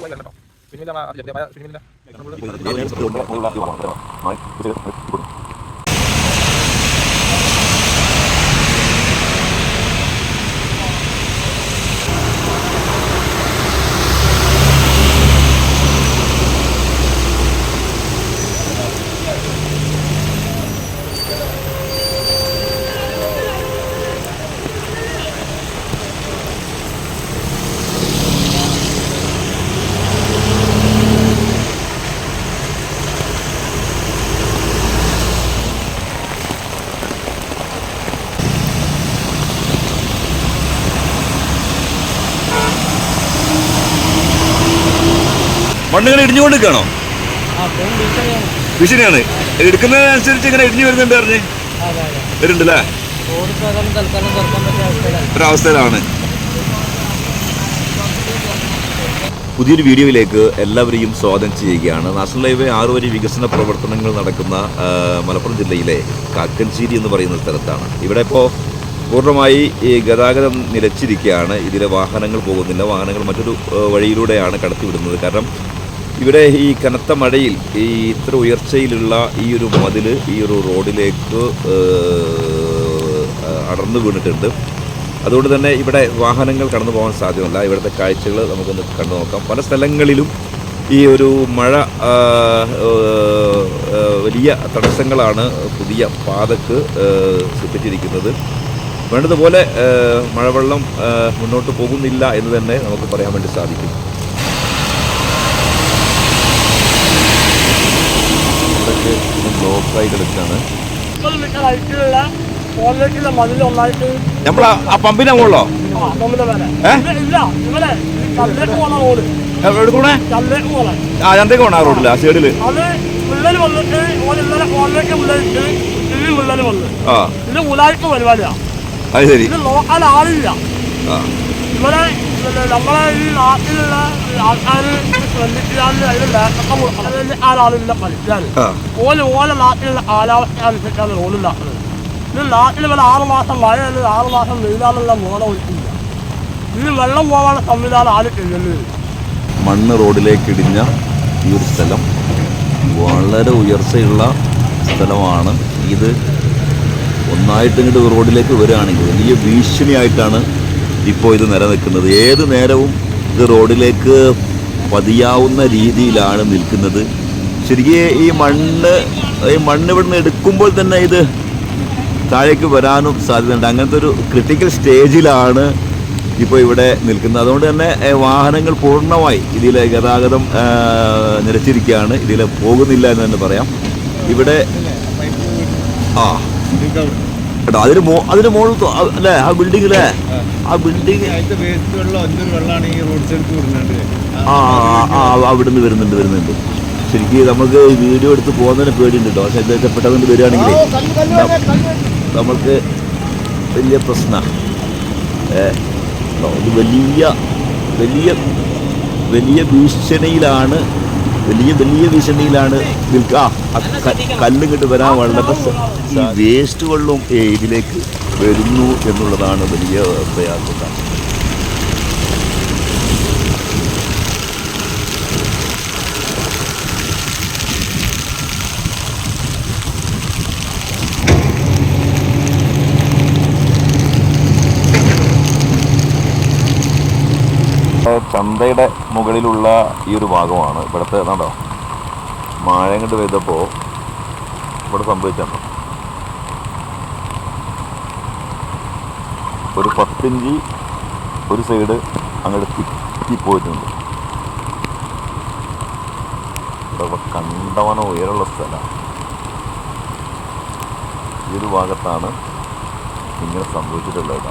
Bismillah, ma, abjad dia banyak. Bismillah. Dia belum belum belum belum belum. Mai, kita ആ phone ഭീഷണിയാണ് ഭീഷണിയാണ് എടുക്കുന്നതിനനുസരിച്ച് ഇങ്ങനെ ഇടിഞ്ഞു വരുന്നുണ്ട് പറഞ്ഞ്. വരുന്നുണ്ടല്ലേ? ഒരവസ്ഥയിലാണ് പുതിയൊരു വീഡിയോയിലേക്ക് എല്ലാവരെയും സ്വാഗതം ചെയ്യുകയാണ്. നാഷണൽ ഹൈവേ ആറ് വരി വികസന പ്രവർത്തനങ്ങൾ നടക്കുന്ന മലപ്പുറം ജില്ലയിലെ കാക്കഞ്ചേരി എന്ന് പറയുന്ന സ്ഥലത്താണ്. ഇവിടെ ഇപ്പോൾ പൂർണമായി ഈ ഗതാഗതം നിലച്ചിരിക്കുകയാണ്. ഇതിലെ വാഹനങ്ങൾ പോകുന്നില്ല. വാഹനങ്ങൾ മറ്റൊരു വഴിയിലൂടെയാണ് കടത്തിവിടുന്നത്. കാരണം ഇവിടെ ഈ കനത്ത മഴയിൽ ഈ ഇത്ര ഉയർച്ചയിലുള്ള ഈ ഒരു മതിൽ ഈ ഒരു റോഡിലേക്ക് അടർന്നു വീണിട്ടുണ്ട്. അതുകൊണ്ട് തന്നെ ഇവിടെ വാഹനങ്ങൾ കടന്നു പോകാൻ സാധ്യമല്ല. ഇവിടുത്തെ കാഴ്ചകൾ നമുക്കൊന്ന് കണ്ടു നോക്കാം. പല സ്ഥലങ്ങളിലും ഈ ഒരു മഴ വലിയ തടസ്സങ്ങളാണ് പുതിയ പാതക്ക് സൃഷ്ടിച്ചിരിക്കുന്നത്. വേണ്ടതുപോലെ മഴവെള്ളം മുന്നോട്ട് പോകുന്നില്ല എന്ന് തന്നെ നമുക്ക് പറയാൻ വേണ്ടി സാധിക്കും ഇവിടെയൊക്കെ ബ്ലോക്കായി കിടക്കുകയാണ് മുപ്പത് മീറ്റർ ഹൈറ്റിലുള്ള ഫോണിലേക്കുള്ള മതിൽ ഒന്നായിട്ട് നമ്മൾ ആ പമ്പിനെ മുകളിലോ ആ നമ്മുടെ വരെ ഏ? ഇത് ഇല്ല ഇവിടെ ഈ കല്ലേക്ക് പോണ റോഡ് എടുക്കണേ കല്ലേക്ക് പോണ ആ ചന്തേക്ക് പോകണം ആ റോഡിൽ ആ സൈഡിൽ അത് വിള്ളൽ വന്നിട്ട് ഓൻ ഇന്നലെ ഫോണിലേക്ക് വിള്ളലിട്ട് ഇത് വിള്ളൽ വന്നു. ആ. ഉലായ്പ പരിപാടിയാണ് അത് ശരി. ആളില്ല. പിന്നെ നമ്മളെ ഈ നാട്ടിലുള്ള ആൾക്കാർ ശ്രദ്ധിച്ചാൽ അതിന് ലേഖനം കൊടുക്കണം. അതിന് ആരാളില്ല ആ. ഓൽ ഓല നാട്ടിലുള്ള കാലാവസ്ഥ അനുസരിച്ചാണ് റോഡുണ്ടാക്കുന്നത് ഇത് നാട്ടിൽ ഇവിടെ ആറ് മാസം മഴയല്ല ആറ് മാസം വെയിലാണെന്നുള്ള മോഡ ഒഴിക്കില്ല ഇത് വെള്ളം പോകാനുള്ള സംവിധാനം ആരും ചെയ്യുന്നത് മണ്ണ് റോഡിലേക്ക് ഇടിഞ്ഞ ഈ ഒരു സ്ഥലം വളരെ ഉയർച്ചയുള്ള സ്ഥലമാണ്. ഇത് ഒന്നായിട്ട് ഇങ്ങോട്ട് റോഡിലേക്ക് വരികയാണെങ്കിൽ വലിയ ഭീഷണിയായിട്ടാണ് ഇപ്പോൾ ഇത് നിലനിൽക്കുന്നത്. ഏത് നേരവും ഇത് റോഡിലേക്ക് പതിയാവുന്ന രീതിയിലാണ് നിൽക്കുന്നത്. ശരിക്കും ഈ മണ്ണ് ഈ മണ്ണ് ഇവിടുന്ന് എടുക്കുമ്പോൾ തന്നെ ഇത് താഴേക്ക് വരാനും സാധ്യതയുണ്ട്. അങ്ങനത്തെ ഒരു ക്രിട്ടിക്കൽ സ്റ്റേജിലാണ് ഇപ്പോൾ ഇവിടെ നിൽക്കുന്നത്. അതുകൊണ്ട് തന്നെ വാഹനങ്ങൾ പൂർണമായി ഇതിൽ ഗതാഗതം നിരച്ചിരിക്കുകയാണ് ഇതിലെ പോകുന്നില്ല എന്ന് തന്നെ പറയാം. ഇവിടെ ആ കേട്ടോ അതിന് മോ അതിന് മുകളിൽ അല്ലേ ആ ബിൽഡിംഗ് അല്ലേ ആ. ബിൽഡിംഗ് ആ ആ, അവിടുന്ന് വരുന്നുണ്ട് വരുന്നുണ്ട്. ശരിക്ക് നമുക്ക് വീഡിയോ എടുത്ത് പോകുന്നതിന് പേടിയുണ്ട് കേട്ടോ പക്ഷെ എന്താ പെട്ടെന്ന് വരികയാണെങ്കിൽ നമുക്ക് വലിയ പ്രശ്നമാണ് ഇത് വലിയ വലിയ വലിയ ഭീഷണിയിലാണ് വലിയ വലിയ ഭീഷണിയിലാണ് നിൽക്കുക കല്ലും കിട്ട് വരാൻ വളരെ ഈ വേസ്റ്റ് വെള്ളവും ഇതിലേക്ക് വരുന്നു എന്നുള്ളതാണ് വലിയ പ്രയാസം. ചന്തയുടെ മുകളിലുള്ള ഈ ഒരു ഭാഗമാണ്. ഇവിടുത്തെ കണ്ടോ? മഴ ഇങ്ങോട്ട് പെയ്തപ്പോൾ ഇവിടെ സംഭവിച്ചോ ഒരു പത്തിഞ്ച് ഒരു സൈഡ് അങ്ങോട്ട് തിറ്റിപ്പോയിട്ടുണ്ട് ഇവിടെ കണ്ടവന ഉയരമുള്ള സ്ഥലമാണ് ഈ ഒരു ഭാഗത്താണ് ഇങ്ങനെ സംഭവിച്ചിട്ടുള്ളത്